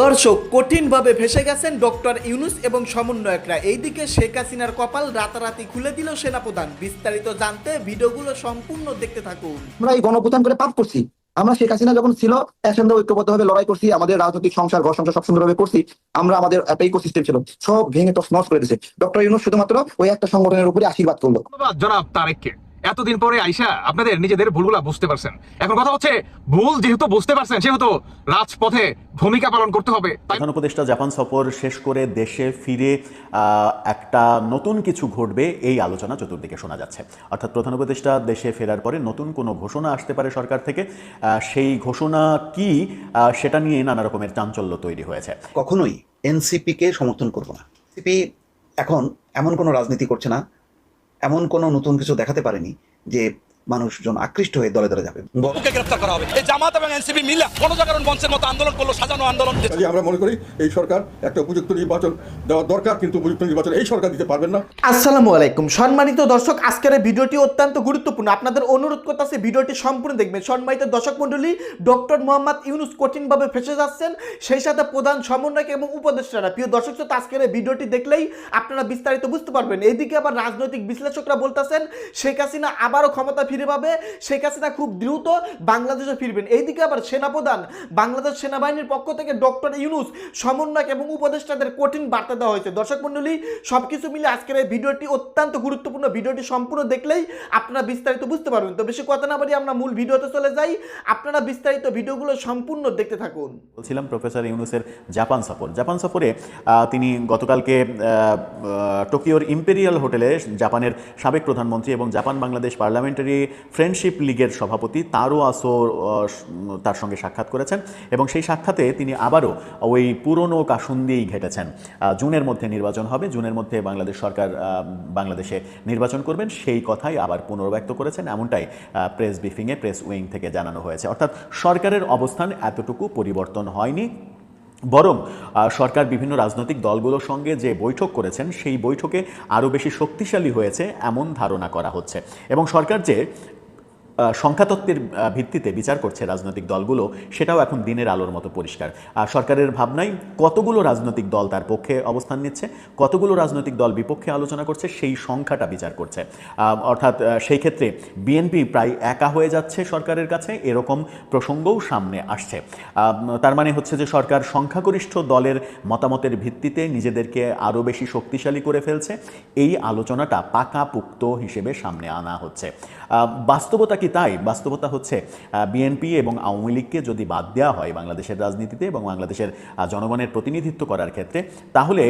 দর্শক কঠিনভাবে ফেসে গেছেন ডক্টর ইউনুস এবং সমন্বয়করা। এইদিকে শেখ হাসিনার কপাল রাতারাতি খুলে দিল সেনাপ্রধান। বিস্তারিত জানতে ভিডিওগুলো সম্পূর্ণ দেখতে থাকুন। আমরা এই গণপ্রধান করে পাপ করছি। আমরা শেখ হাসিনা যখন ছিল একসঙ্গে ঐক্যবদ্ধভাবে লড়াই করছি আমাদের রাজনৈতিক সংসার ঘর সংসার সব সুন্দরভাবে করছি আমরা আমাদের একটা ইকোসিস্টেম ছিল সব ভেঙে তো নষ্ট করে দিয়েছে। ডক্টর ইউনুস শুধুমাত্র ওই একটা সংগঠনের উপরে আশীর্বাদ করল। জনাব তারেককে। এতদিন পরে আইসা আপনাদের নিজেদের ভুলগুলা বুঝতে পারছেন। এখন কথা হচ্ছে ভুল যেহেতু বুঝতে পারছেন সেহেতু রাজপথে ভূমিকা পালন করতে হবে। প্রধান উপদেষ্টা জাপান সফর শেষ করে দেশে ফিরে একটা নতুন কিছু ঘটবে এই আলোচনা চতুর্দিকে শোনা যাচ্ছে। অর্থাৎ প্রধান উপদেষ্টা দেশে ফেরার পরে নতুন কোনো ঘোষণা আসতে পারে সরকার থেকে আহ, সেই ঘোষণা কি আহ, সেটা নিয়ে নানা রকমের চাঞ্চল্য তৈরি হয়েছে। কখনোই এনসিপি কে সমর্থন করব না। এনসিপি এখন এমন কোনো রাজনীতি করছে না এমন কোনো নতুন কিছু দেখাতে পারেনি যে মানুষজন আকৃষ্ট হয়ে দলে দলে যাবে। গ্রেফতার করা হবে? এই জামাত এবং এনসিপি মিলে গণজাগরণ মঞ্চের মতো আন্দোলন করল সাজানো আন্দোলন আমরা মনে করি এই সরকার একটা উপযুক্ত নির্বাচন দেওয়া দরকার কিন্তু উপযুক্ত নির্বাচন এই সরকার দিতে পারবেন না। আসসালামু আলাইকুম। সম্মানিত দর্শক আজকের এই ভিডিওটি অত্যন্ত গুরুত্বপূর্ণ। আপনাদের অনুরোধ করতেছে ভিডিওটি সম্পূর্ণ দেখবেন। সম্মানিত দর্শক মণ্ডলী ডক্টর মোহাম্মদ ইউনুস কঠিনভাবে ফেসে যাচ্ছেন। সেই সাথে প্রধান সমন্বয়ক এবং উপদেষ্টারা। প্রিয় দর্শক আজকের এই ভিডিওটি দেখলেই আপনারা বিস্তারিত বুঝতে পারবেন। এইদিকে আবার রাজনৈতিক বিশ্লেষকরা বলতেছেন শেখ হাসিনা আবারও ক্ষমতা ফিরে পাবে। শেখ হাসিনা খুব দ্রুত বাংলাদেশে ফিরবেন। এইদিকে আবার সেনাপ্রধান, বাংলাদেশ সেনাবাহিনীর পক্ষ থেকে ডক্টর ইউনুস সমন্বয়ক এবং উপদেষ্টাদের কঠিন বার্তা দেওয়া হয়েছে। দর্শক মণ্ডলী, সবকিছু মিলে আজকের এই ভিডিওটি অত্যন্ত গুরুত্বপূর্ণ। ভিডিওটি সম্পূর্ণ দেখলেই আপনারা বিস্তারিত বুঝতে পারবেন। তো বেশি কথা না বলি আমরা মূল ভিডিওতে চলে যাই। আপনারা বিস্তারিত ভিডিওগুলো সম্পূর্ণ দেখতে থাকুন। বলছিলাম প্রফেসর ইউনুসের জাপান সফর। জাপান সফরে তিনি গতকালকে টোকিওর ইম্পেরিয়াল হোটেলে জাপানের সাবেক প্রধানমন্ত্রী এবং জাপান বাংলাদেশ পার্লামেন্টারি ফ্রেন্ডশিপ লীগের সভাপতি তারও আসো তার সঙ্গে সাক্ষাৎ করেছেন এবং সেই সাক্ষাতে তিনি আবারও ওই পুরনো কাসুন দিয়েই ঘেটেছেন। জুনের মধ্যে নির্বাচন হবে, জুনের মধ্যে বাংলাদেশ সরকার বাংলাদেশে নির্বাচন করবেন, সেই কথাই আবার পুনর্ব্যক্ত করেছেন, এমনটাই প্রেস ব্রিফিংয়ে প্রেস উইং থেকে জানানো হয়েছে। অর্থাৎ সরকারের অবস্থান এতটুকু পরিবর্তন হয়নি। বরং সরকার বিভিন্ন রাজনৈতিক দলগুলোর সঙ্গে যে বৈঠক করেছেন, সেই বৈঠকে আরও বেশি শক্তিশালী হয়েছে এমন ধারণা করা হচ্ছে। এবং সরকার যে সংখ্যাতত্ত্বের ভিত্তিতে বিচার করছে রাজনৈতিক দলগুলো, সেটাও এখন দিনের আলোর মতো পরিষ্কার। আর সরকারের ভাবনায় কতগুলো রাজনৈতিক দল তার পক্ষে অবস্থান নিচ্ছে, কতগুলো রাজনৈতিক দল বিপক্ষে আলোচনা করছে, সেই সংখ্যাটা বিচার করছে। অর্থাৎ সেই ক্ষেত্রে বিএনপি প্রায় একা হয়ে যাচ্ছে সরকারের কাছে, এরকম প্রসঙ্গও সামনে আসছে। তার মানে হচ্ছে যে সরকার সংখ্যাগরিষ্ঠ দলের মতামতের ভিত্তিতে নিজেদেরকে আরও বেশি শক্তিশালী করে ফেলছে, এই আলোচনাটা পাকাপুক্ত হিসেবে সামনে আনা হচ্ছে। বাস্তবতা কি তাই? বাস্তবতা হচ্ছে বিএনপি এবং আওয়ামী লীগকে যদি বাদ দেওয়া হয় বাংলাদেশের রাজনীতিতে এবং বাংলাদেশের জনগণের প্রতিনিধিত্ব করার ক্ষেত্রে, তাহলে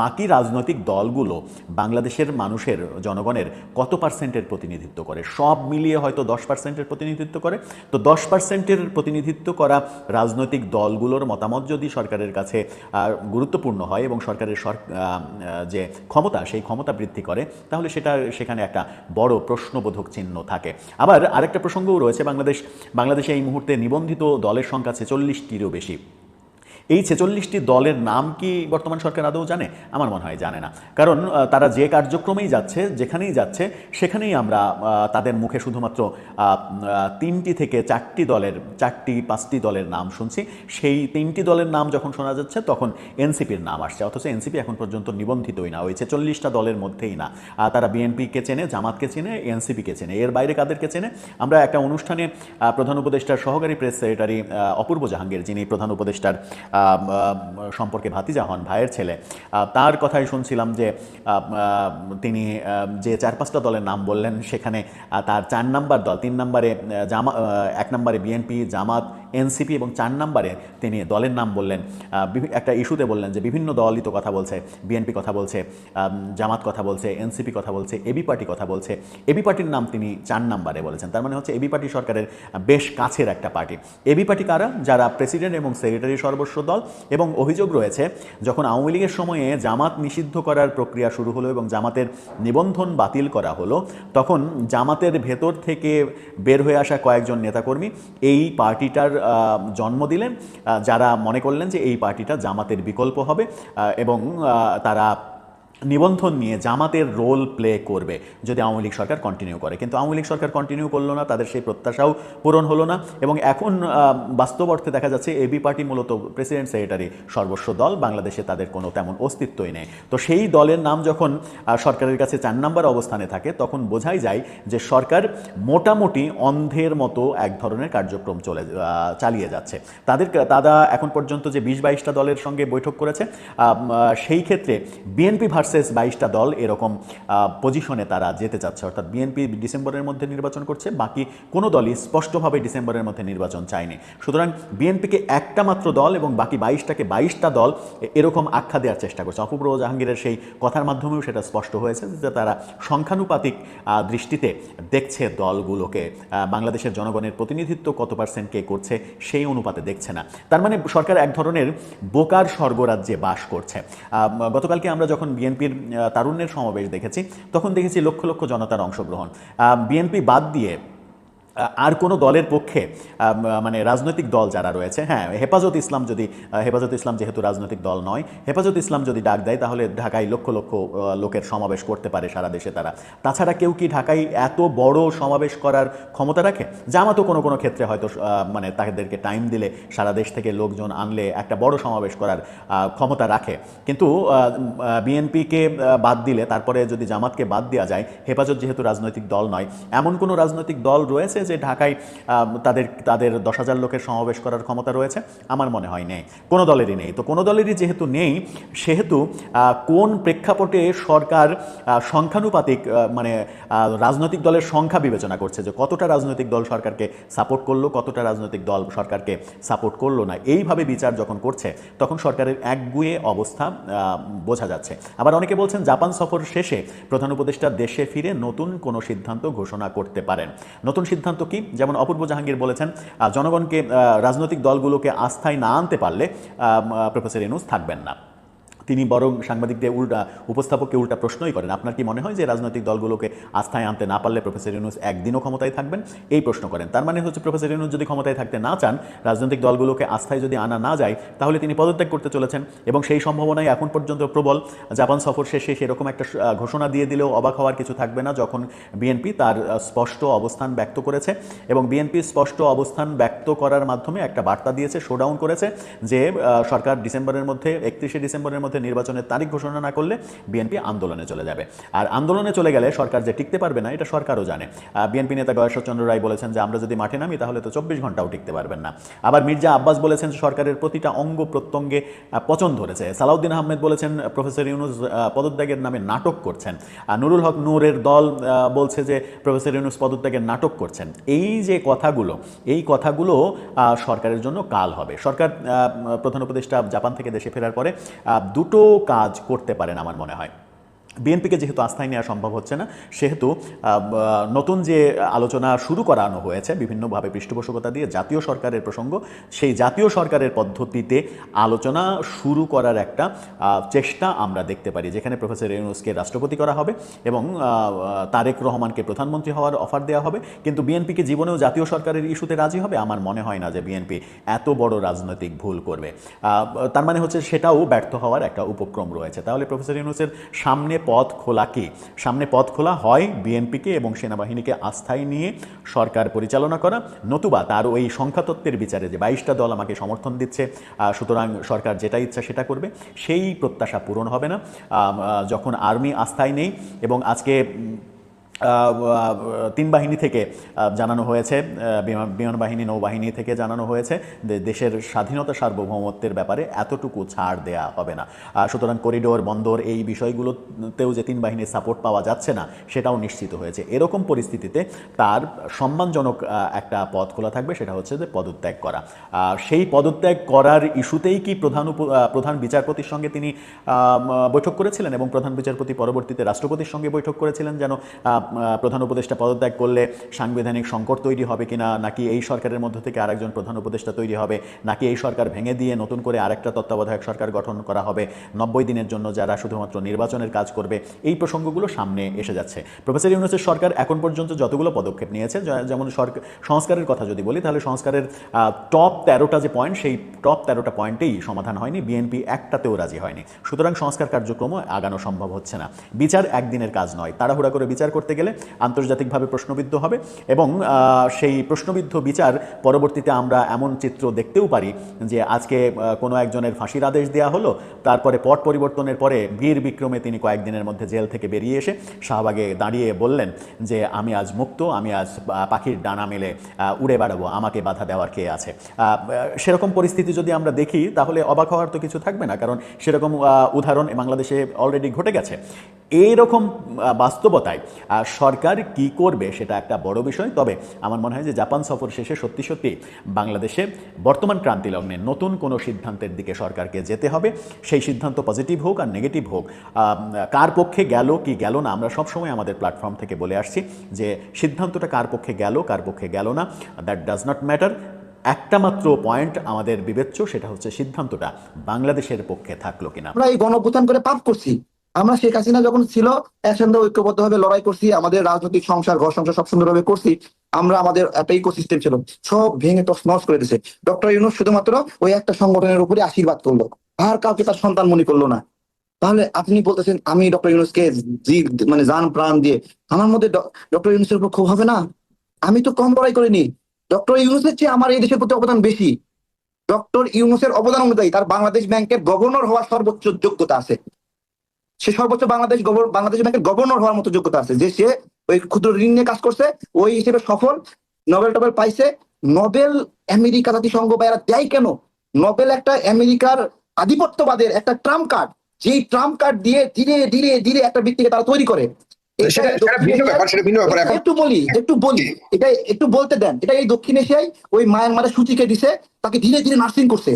বাকি রাজনৈতিক দলগুলো বাংলাদেশের মানুষের, জনগণের কত পার্সেন্টের প্রতিনিধিত্ব করে? সব মিলিয়ে হয়তো দশ পার্সেন্টের প্রতিনিধিত্ব করে। তো দশ পার্সেন্টের প্রতিনিধিত্ব করা রাজনৈতিক দলগুলোর মতামত যদি সরকারের কাছে গুরুত্বপূর্ণ হয় এবং সরকারের যে ক্ষমতা, সেই ক্ষমতা বৃদ্ধি করে, তাহলে সেটা সেখানে একটা বড় প্রশ্নবোধক চিহ্ন থাকে। আবার আরেকটা প্রসঙ্গও রয়েছে বাংলাদেশ। বাংলাদেশে এই মুহূর্তে নিবন্ধিত দলের সংখ্যা ছেচল্লিশটিরও বেশি। এই ছেচল্লিশটি দলের নাম কি বর্তমান সরকার আদৌ জানে? আমার মনে হয় জানে না। কারণ তারা যে কার্যক্রমেই যাচ্ছে, যেখানেই যাচ্ছে, সেখানেই আমরা তাদের মুখে শুধুমাত্র তিনটি থেকে চারটি দলের, চারটি, পাঁচটি দলের নাম শুনছি। সেই তিনটি দলের নাম যখন শোনা যাচ্ছে, তখন এনসিপির নাম আসছে। অথচ এনসিপি এখন পর্যন্ত নিবন্ধিতই না। ওই ছেচল্লিশটা দলের মধ্যেই না। তারা বিএনপিকে চেনে, জামাতকে চেনে, এনসিপিকে চেনে। এর বাইরে কাদেরকে চেনে? আমরা একটা অনুষ্ঠানে প্রধান উপদেষ্টার সহকারী প্রেস সেক্রেটারি অপূর্ব জাহাঙ্গীর, যিনি প্রধান উপদেষ্টার সম্পর্কে ভাতিজা হন, ভাইয়ের ছেলে। তার কথাই শুনছিলাম যে তিনি যে চার পাঁচটা দলের নাম বললেন, সেখানে তার চার নাম্বার দল, তিন নম্বরে জামা এক নম্বরে বিএনপি, জামাত এনসিপি এবং চার নম্বরে তিনি দলের নাম বললেন। একটা ইস্যুতে বললেন যে বিভিন্ন দলই তো কথা বলছে, বিএনপি কথা বলছে জামাত কথা বলছে, এনসিপি কথা বলছে, এবি পার্টি কথা বলছে। এবি পার্টির নাম তিনি চার নম্বরে বলেছেন। তার মানে হচ্ছে এবি পার্টি সরকারের বেশ কাছের একটা পার্টি। এবি পার্টি কারা? যারা প্রেসিডেন্ট এবং সেক্রেটারি সর্বস্ব দল এবং অভিযোগ রয়েছে, যখন আওয়ামী লীগের সময়ে জামাত নিষিদ্ধ করার প্রক্রিয়া শুরু হলো এবং জামাতের নিবন্ধন বাতিল করা হলো, তখন জামাতের ভেতর থেকে বের হয়ে আসা কয়েকজন নেতাকর্মী এই পার্টিটার জন্ম দিলেন। যারা মনে করলেন যে এই পার্টিটা জামাতের বিকল্প হবে এবং তারা নিবন্ধন নিয়ে জামাতের রোল প্লে করবে। যদি আওয়ামী লীগ সরকার কন্টিনিউ করে। কিন্তু আওয়ামী লীগ সরকার কন্টিনিউ করল না, তাদের সেই প্রত্যাশাও পূরণ হলো না। এবং এখন বাস্তব অর্থে দেখা যাচ্ছে এবি পার্টি মূলত প্রেসিডেন্ট সেক্রেটারি সর্বস্ব দল। বাংলাদেশে তাদের কোনো তেমন অস্তিত্বই নেই। তো সেই দলের নাম যখন সরকারের কাছে চার নাম্বার অবস্থানে থাকে, তখন বোঝাই যায় যে সরকার মোটামুটি অন্ধের মতো এক ধরনের কার্যক্রম চলে চালিয়ে যাচ্ছে। তাদের, তারা এখন পর্যন্ত যে বিশ বাইশটা দলের সঙ্গে বৈঠক করেছে সেই ক্ষেত্রে বিএনপি ভার্সেস বাইশটা দল এরকম পজিশনে তারা যেতে চাচ্ছে। অর্থাৎ বিএনপি ডিসেম্বরের মধ্যে নির্বাচন করছে, বাকি কোনো দলই স্পষ্টভাবে ডিসেম্বরের মধ্যে নির্বাচন চায়নি। সুতরাং বিএনপিকে একটা মাত্র দল এবং বাকি বাইশটাকে বাইশটা দল এরকম আখ্যা দেওয়ার চেষ্টা করছে। অপূর্ব জাহাঙ্গীরের সেই কথার মাধ্যমেও সেটা স্পষ্ট হয়েছে যে তারা সংখ্যানুপাতিক দৃষ্টিতে দেখছে দলগুলোকে। বাংলাদেশের জনগণের প্রতিনিধিত্ব কত পার্সেন্ট কে করছে সেই অনুপাতে দেখছে না। তার মানে সরকার এক ধরনের বোকার স্বর্গরাজ্যে বাস করছে। গতকালকে আমরা যখন বিএনপির তারুণ্যের সমাবেশ দেখেছি। তখন দেখেছি লক্ষ লক্ষ জনতার অংশগ্রহণ। বিএনপি বাদ দিয়ে আর কোনো দলের পক্ষে মানে রাজনৈতিক দল যারা রয়েছে হ্যাঁ হেফাজত ইসলাম যদি হেফাজত ইসলাম যেহেতু রাজনৈতিক দল নয়, হেফাজত ইসলাম যদি ডাক দেয়, তাহলে ঢাকায় লক্ষ লক্ষ লোকের সমাবেশ করতে পারে সারা দেশে তারা। তাছাড়া কেউ কি ঢাকায় এত বড় সমাবেশ করার ক্ষমতা রাখে? জামাতও কোনো কোনো ক্ষেত্রে হয়তো মানে তাদেরকে টাইম দিলে সারা দেশ থেকে লোকজন আনলে একটা বড় সমাবেশ করার ক্ষমতা রাখে। কিন্তু বিএনপিকে বাদ দিলে, তারপরে যদি জামাতকে বাদ দেওয়া যায়, হেফাজত যেহেতু রাজনৈতিক দল নয়, এমন কোনো রাজনৈতিক দল রয়েছে যে ঢাকায় তাদের তাদের দশ হাজার লোকের সমাবেশ করার ক্ষমতা রয়েছে, আমার মনে হয় নেই। কোনো দলেরই নেই। তো কোনো দলেরই যেহেতু নেই, সেহেতু কোন প্রেক্ষাপটে সরকার সংখ্যানুপাতিক মানে রাজনৈতিক দলের সংখ্যা বিবেচনা করছে যে কতটা রাজনৈতিক দল সরকারকে সাপোর্ট করল, কতটা রাজনৈতিক দল সরকারকে সাপোর্ট করল না, এইভাবে বিচার যখন করছে, তখন সরকারের একগুয়ে অবস্থা বোঝা যাচ্ছে। আবার অনেকে বলছেন, জাপান সফর শেষে প্রধান উপদেষ্টা দেশে ফিরে নতুন কোনো সিদ্ধান্ত ঘোষণা করতে পারেন। নতুন সিদ্ধান্ত কি? যেমন অপূর্ব জাহাঙ্গীর বলেছেন জনগণকে রাজনৈতিক দলগুলোকে আস্থায় না আনতে পারলে প্রফেসর ইনুস থাকবেন না। তিনি বরং সাংবাদিকদের উল্টা, উপস্থাপককে উল্টা প্রশ্নই করেন। আপনার কি মনে হয় যে রাজনৈতিক দলগুলোকে আস্থায় আনতে না পারলে প্রফেসর ইউনুস একদিনও ক্ষমতায় থাকবেন? এই প্রশ্ন করেন। তার মানে হচ্ছে প্রফেসর ইউনুস যদি ক্ষমতায় থাকতে না চান, রাজনৈতিক দলগুলোকে আস্থায় যদি আনা না যায়, তাহলে তিনি পদত্যাগ করতে চলেছেন এবং সেই সম্ভাবনাই এখন পর্যন্ত প্রবল। জাপান সফর শেষে সেরকম একটা ঘোষণা দিয়ে দিলেও অবাক হওয়ার কিছু থাকবে না যখন বিএনপি তার স্পষ্ট অবস্থান ব্যক্ত করেছে এবং বিএনপি স্পষ্ট অবস্থান ব্যক্ত করার মাধ্যমে একটা বার্তা দিয়েছে, শোডাউন করেছে যে সরকার ডিসেম্বরের মধ্যে, একত্রিশে ডিসেম্বরের মধ্যে নির্বাচনের তারিখ ঘোষণা না করলে বিএনপি আন্দোলনে চলে যাবে। আর আন্দোলনে চলে গেলে সরকার যে টিকতে পারবে না এটা সরকারও জানে। বিএনপি নেতা গয়েশ্বরচন্দ্র রায় বলেছেন যে আমরা যদি মাঠে নামি তাহলে তো চব্বিশ ঘন্টাও টিকতে পারবেন না। আবার মির্জা আব্বাস বলেছেন সরকারের প্রতিটা অঙ্গ প্রত্যঙ্গে পচন ধরেছে। সালাউদ্দিন আহমেদ বলেছেন প্রফেসর ইউনুস পদত্যাগের নামে নাটক করছেন। আর নুরুল হক নূরের দল বলছে যে প্রফেসর ইউনুস পদত্যাগের নাটক করছেন। এই যে কথাগুলো এই কথাগুলো সরকারের জন্য কাল হবে। সরকার প্রধান উপদেষ্টা জাপান থেকে দেশে ফেরার পরে আহ, দুটো কাজ করতে পারেন আমার মনে হয়। বিএনপিকে যেহেতু আস্থায় নেওয়া সম্ভব হচ্ছে না, সেহেতু নতুন যে আলোচনা শুরু করানো হয়েছে, বিভিন্নভাবে পৃষ্ঠপোষকতা দিয়ে জাতীয় সরকারের প্রসঙ্গ, সেই জাতীয় সরকারের পদ্ধতিতে আলোচনা শুরু করার একটা চেষ্টা আমরা দেখতে পারি, যেখানে প্রফেসর ইউনুসকে রাষ্ট্রপতি করা হবে এবং তারেক রহমানকে প্রধানমন্ত্রী হওয়ার অফার দেওয়া হবে। কিন্তু বিএনপিকে জীবনেও জাতীয় সরকারের ইস্যুতে রাজি হবে? আমার মনে হয় না যে বিএনপি এত বড় রাজনৈতিক ভুল করবে। তার মানে হচ্ছে সেটাও ব্যর্থ হওয়ার একটা উপক্রম রয়েছে। তাহলে প্রফেসর ইউনুসের সামনে পথ খোলা কি? সামনে পথ খোলা হয় বিএনপিকে এবং সেনাবাহিনীকে আস্থায় নিয়ে সরকার পরিচালনা করা। নতুবা তার ওই সংখ্যাতত্ত্বের বিচারে যে বাইশটা দল আমাকে সমর্থন দিচ্ছে সুতরাং সরকার যেটা ইচ্ছা সেটা করবে, সেই প্রত্যাশা পূরণ হবে না। যখন আর্মি আস্থায় নেই এবং আজকে তিন বাহিনী থেকে জানানো হয়েছে বিমান বাহিনী, নৌবাহিনী থেকে জানানো হয়েছে দেশের স্বাধীনতা সার্বভৌমত্বের ব্যাপারে এতটুকু ছাড় দেয়া হবে না। সুতরাং করিডোর, বন্দর এই বিষয়গুলোতেও যে তিন বাহিনীর সাপোর্ট পাওয়া যাচ্ছে না, সেটাও নিশ্চিত হয়েছে। এরকম পরিস্থিতিতে তার সম্মানজনক একটা পথ খোলা থাকবে, সেটা হচ্ছে যে পদত্যাগ করা। সেই পদত্যাগ করার ইস্যুতেই কি প্রধান প্রধান বিচারপতির সঙ্গে তিনি বৈঠক করেছিলেন এবং প্রধান বিচারপতি পরবর্তীতে রাষ্ট্রপতির সঙ্গে বৈঠক করেছিলেন যেন প্রধান উপদেষ্টা পদত্যাগ করলে সাংবিধানিক সংকট তৈরি হবে কিনা, নাকি এই সরকারের মধ্য থেকে আরেকজন প্রধান উপদেষ্টা তৈরি হবে, নাকি এই সরকার ভেঙে দিয়ে নতুন করে আরেকটা তত্ত্বাবধায়ক সরকার গঠন করা হবে, নব্বই দিনের জন্য যারা শুধুমাত্র নির্বাচনের কাজ করবে, এই প্রসঙ্গগুলো সামনে এসে যাচ্ছে। প্রফেসর ইউনুসের সরকার এখন পর্যন্ত যতগুলো পদক্ষেপ নিয়েছে যেমন সরকার সংস্কারের কথা যদি বলি, তাহলে সংস্কারের টপ তেরোটা যে পয়েন্ট সেই টপ তেরোটা পয়েন্টেই সমাধান হয়নি বিএনপি একটাতেও রাজি হয়নি। সুতরাং সংস্কার কার্যক্রমও আগানো সম্ভব হচ্ছে না। বিচার একদিনের কাজ নয়, তাড়াহুড়া করে বিচার করতে গেলে আন্তর্জাতিকভাবে প্রশ্নবিদ্ধ হবে এবং সেই প্রশ্নবিদ্ধ বিচার পরবর্তীতে আমরা এমন চিত্র দেখতেও পারি যে আজকে কোনো একজনের ফাঁসির আদেশ দেওয়া হলো, তারপরে পট পরিবর্তনের পরে বীর বিক্রমে তিনি কয়েকদিনের মধ্যে জেল থেকে বেরিয়ে এসে শাহবাগে দাঁড়িয়ে বললেন যে, আমি আজ মুক্ত, আমি আজ পাখির ডানা মেলে উড়ে বেড়াবো, আমাকে বাধা দেওয়ার কে আছে? সেরকম পরিস্থিতি যদি আমরা দেখি, তাহলে অবাক হওয়ার তো কিছু থাকবে না, কারণ সেরকম উদাহরণ বাংলাদেশে অলরেডি ঘটে গেছে। এইরকম বাস্তবতায় সরকার কি করবে সেটা একটা বড় বিষয়। তবে আমার মনে হয় যে জাপান সফর শেষে সত্যি সত্যি বাংলাদেশে বর্তমান ক্রান্তি লগ্নে নতুন কোনো সিদ্ধান্তের দিকে সরকারকে যেতে হবে। সেই সিদ্ধান্ত পজিটিভ হোক আর নেগেটিভ হোক কার পক্ষে গেল, কি গেল না, আমরা সবসময় আমাদের প্ল্যাটফর্ম থেকে বলে আসছি যে সিদ্ধান্তটা কার পক্ষে গেল, কার পক্ষে গেল না দ্যাট ডাজ নট ম্যাটার একটা মাত্র পয়েন্ট আমাদের বিবেচ্য, সেটা হচ্ছে সিদ্ধান্তটা বাংলাদেশের পক্ষে থাকল কিনা। আমরা এই গণঅভ্যুত্থান করে পাপ করছি। আমরা শেখ হাসিনা যখন ছিল, একসঙ্গে ঐক্যবদ্ধভাবে লড়াই করছি, আমাদের রাজনৈতিক সংসার, ঘর সংসার সব সুন্দরভাবে করছি, আমরা আমাদের একটা ইকোসিস্টেম ছিল, সব ভেঙে নস করে দিছে। ডক্টর ইউনুস শুধুমাত্র ওই একটা সংগঠনের উপরে আশীর্বাদ করল, আর কাউকে তার সন্তান মনে করল না। তাহলে আপনি বলতেছেন, আমি ডক্টর ইউনুসকে জি- মানে যান প্রাণ দিয়ে, আমার মধ্যে ডক্টর ইউনুসের উপর ক্ষোভ হবে না? আমি তো কম লড়াই করিনি। ডক্টর ইউনুসের চেয়ে আমার এই দেশের প্রতি অবদান বেশি। ডক্টর ইউনুসের অবদান অনুযায়ী তার বাংলাদেশ ব্যাংকের গভর্নর হওয়ার সর্বোচ্চ যোগ্যতা আছে। সে সর্বোচ্চ বাংলাদেশ বাংলাদেশ ব্যাংকের গভর্নর হওয়ার মতো যোগ্যতা আছে যে সে ওই ক্ষুদ্র ঋণ নিয়ে কাজ করছে ওই হিসেবে সফল নোবেল টোবেল পাইছে। নোবেল আমেরিকা জাতিসংঘ বা এরা দেয় কেন? নোবেল একটা আমেরিকার আধিপত্যবাদের একটা ট্রাম্প কার্ড যেই ট্রাম্প কার্ড দিয়ে ধীরে ধীরে ধীরে একটা ব্যক্তিকে তারা তৈরি করে। একটু বলি একটু বলি এটা একটু বলতে দেন এটা এই দক্ষিণ এশিয়ায় ওই মায়ানমারের সূচিকে দিছে তাকে ধীরে ধীরে নার্সিং করছে।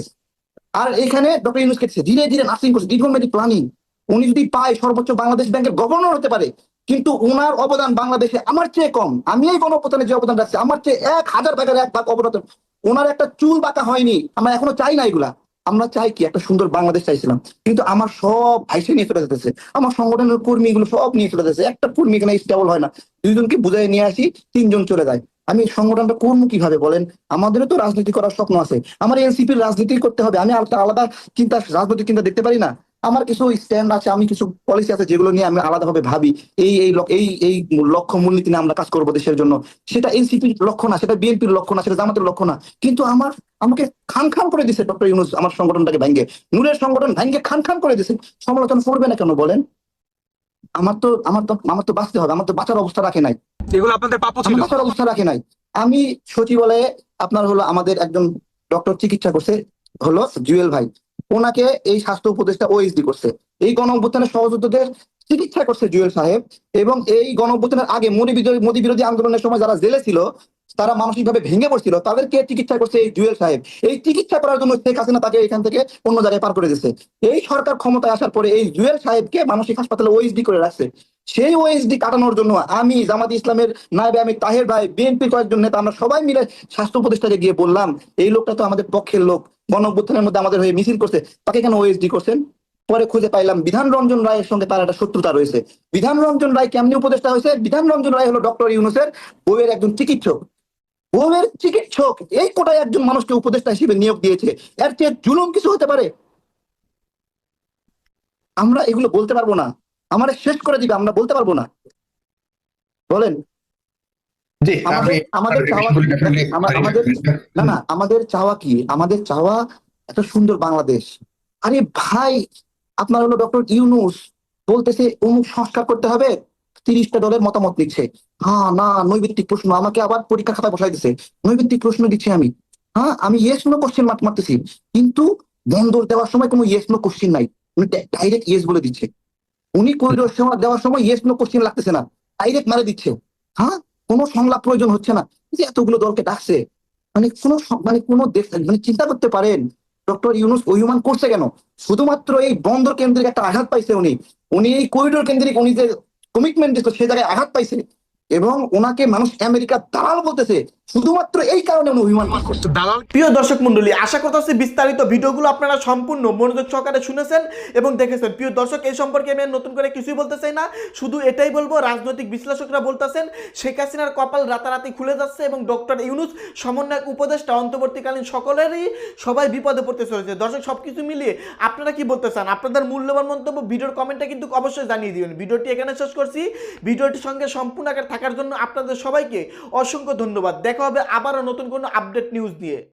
আর এখানে ডক্টর ইউনুস ধীরে ধীরে নার্সিং করছে দীর্ঘমেয়াদী প্ল্যানিং উনি যদি পায় সর্বোচ্চ বাংলাদেশ ব্যাংকের গভর্নর হতে পারে, কিন্তু ওনার অবদান বাংলাদেশে আমার চেয়ে কম। আমি এই গণপ্রধানের যে অবদান রাখছি, আমার চেয়ে এক হাজার ভাগের এক ভাগ অবদান ওনার একটা চুল বাঁকা হয়নি, আমরা এখনও চাই না এগুলা। আমরা চাই কি, একটা সুন্দর বাংলাদেশ চাইছিলাম। কিন্তু আমার সব ভাইসে নিয়ে চলে যেতেছে। আমার সংগঠনের কর্মী গুলো সব নিয়ে চলে যাচ্ছে একটা কর্মী এখানে স্টেবল হয় না। দুইজনকে বুঝাই নিয়ে আসি, তিনজন চলে যায়। আমি সংগঠনটা করব কীভাবে বলেন? আমাদেরও তো রাজনীতি করার স্বপ্ন আছে। আমার এনসিপির রাজনীতি করতে হবে। আমি আলাদা চিন্তা রাজনৈতিক চিন্তা দেখতে পারি না। আমার কিছু স্ট্যান্ড আছে আমি কিছু পলিসি আছে যেগুলো নিয়ে আমি আলাদাভাবে ভাবি। এই এই এই এই লক্ষ্য মূলনীতি নিয়ে আমরা কাজ করব দেশের জন্য। সেটা এনসিপির লক্ষ্য না সেটা বিএনপির লক্ষ্য না সেটা জামাতের লক্ষ্য না। কিন্তু আমার আমাকে খান খান করে দিছে ডক্টর ইউনুস আমার সংগঠনটাকে ভাঙ্গে নূরের সংগঠন ভাঙ্গে খান খান করে দিছে। সমালোচনা করবে না কেন বলেন? আমার তো আমার তো আমার তো বাঁচতে হবে আমার তো বাঁচার অবস্থা রাখে নাই। এগুলো আপনাদের প্রাপ্য ছিল। বাঁচার অবস্থা রাখে নাই। আমি সচিবালয়ে আপনার হলো আমাদের একজন ডক্টর চিকিৎসা করছে হলো জুয়েল ভাই। ওনাকে এই স্বাস্থ্য উপদেষ্টা ওএসডি করছে। এই গণ অভ্যুত্থানের সহযোদ্ধাদের চিকিৎসা করছে জুয়েল সাহেব এবং এই গণ অভ্যুত্থানের আগে মোদী বিরোধী আন্দোলনের সময় যারা জেলে ছিল, তারা মানসিকভাবে ভেঙে পড়ছিল, তাদেরকে চিকিৎসা করছে এই জুয়েল সাহেব। এই চিকিৎসা করার জন্য শেখ হাসিনা তাকে এখান থেকে অন্য জায়গায় পার করে দিচ্ছে এই সরকার ক্ষমতায় আসার পরে এই জুয়েল সাহেবকে মানসিক হাসপাতালে ওএসডি করে রাখছে। সেই ওএসডি কাটানোর জন্য আমি জামাত ইসলামের নাইবে আমি তাহের ভাই বিএনপি কয়েকজন নেতা, আমরা সবাই মিলে স্বাস্থ্য উপদেষ্টাকে গিয়ে বললাম, এই লোকটা তো আমাদের পক্ষের লোক। গণ অভ্যুত্থানের মধ্যে আমাদের হয়ে মিছিল করছে, তাকে কেন ওএসডি করছেন? পরে খুঁজে পাইলাম বিধান রঞ্জন রায়ের সঙ্গে তার একটা শত্রুতা রয়েছে। বিধান রঞ্জন রায় কেমনি উপদেষ্টা হয়েছে? বিধান রঞ্জন রায় হলো ডক্টর ইউনুসের বউয়ের একজন চিকিৎসক। বউয়ের চিকিৎসক, এই কোটায় একজন মানুষকে উপদেষ্টা হিসেবে নিয়োগ দিয়েছে। এর চেয়ে জুলুম কিছু হতে পারে? আমরা এগুলো বলতে পারব না। আমার শেষ করে দিবে, আমরা বলতে পারব না। বলেন আমাদের চাওয়া কি? আমাদের না না আমাদের চাওয়া কি? আমাদের চাওয়া একটা সুন্দর বাংলাদেশ। আরে ভাই আপনার হলো ডক্টর ইউনুস বলতেছে অমুক সংস্কার করতে হবে তিরিশটা দলের মতামত নিচ্ছে। হ্যাঁ না নৈবিত্তিক প্রশ্ন আমাকে আবার পরীক্ষা খাতায় বসাই দিচ্ছে নৈবিত্তিক প্রশ্ন দিচ্ছি আমি। হ্যাঁ আমি ইয়েস নো কোশ্চেন মারতেছি। কিন্তু বন্দর দেওয়ার সময় কোনো ইয়েস নো কোশ্চেন নাই। উনি ডাইরেক্ট ইয়েস বলে দিচ্ছে। উনি করিডোর দেওয়ার সময় ইয়েস নো কোশ্চেন লাগতেছে না। ডাইরেক্ট মারে দিচ্ছে। হ্যাঁ কোনো সংলাপ প্রয়োজন হচ্ছে না। যে এতগুলো দলকে ডাকছে মানে কোনো মানে কোনো দেশ মানে চিন্তা করতে পারেন, ডক্টর ইউনুস অভিমান করছে কেন? শুধুমাত্র এই বন্দর কেন্দ্রিক একটা আঘাত পাইছে উনি। উনি এই করিডোর কেন্দ্রিক উনি যে কমিটমেন্ট দিত সে জায়গায় আঘাত পাইছে। এবং ওনাকে মানুষ আমেরিকার দালাল বলতেছে। শুধুমাত্র এই কারণে উনি অভিমান করছে। দালাল প্রিয় দর্শক মন্ডলী আশা করতেছি বিস্তারিত ভিডিওগুলো আপনারা সম্পূর্ণ মনোযোগ সহকারে শুনেছেন এবং দেখেছেন। প্রিয় দর্শক, এই সম্পর্কে আমি নতুন করে কিছুই বলতে চাই না। শুধু এটাই বলব, রাজনৈতিক বিশ্লেষকরা বলতেছেন, শেখ হাসিনার কপাল রাতারাতি খুলে যাচ্ছে এবং ডক্টর ইউনুস সমন্বয়ক উপদেষ্টা অন্তর্বর্তীকালীন সকলেরই সবাই বিপদে পড়তে চলেছে। দর্শক, সবকিছু মিলিয়ে আপনারা কি বলতে চান? আপনাদের মূল্যবান মন্তব্য ভিডিওর কমেন্টটা কিন্তু অবশ্যই জানিয়ে দিবেন। ভিডিওটি এখানে শেষ করছি। ভিডিওটির সঙ্গে সম্পূর্ণ আকার থাকার জন্য আপনাদের সবাইকে অসংখ্য ধন্যবাদ। দেখা হবে আবারও নতুন কোনো আপডেট নিউজ দিয়ে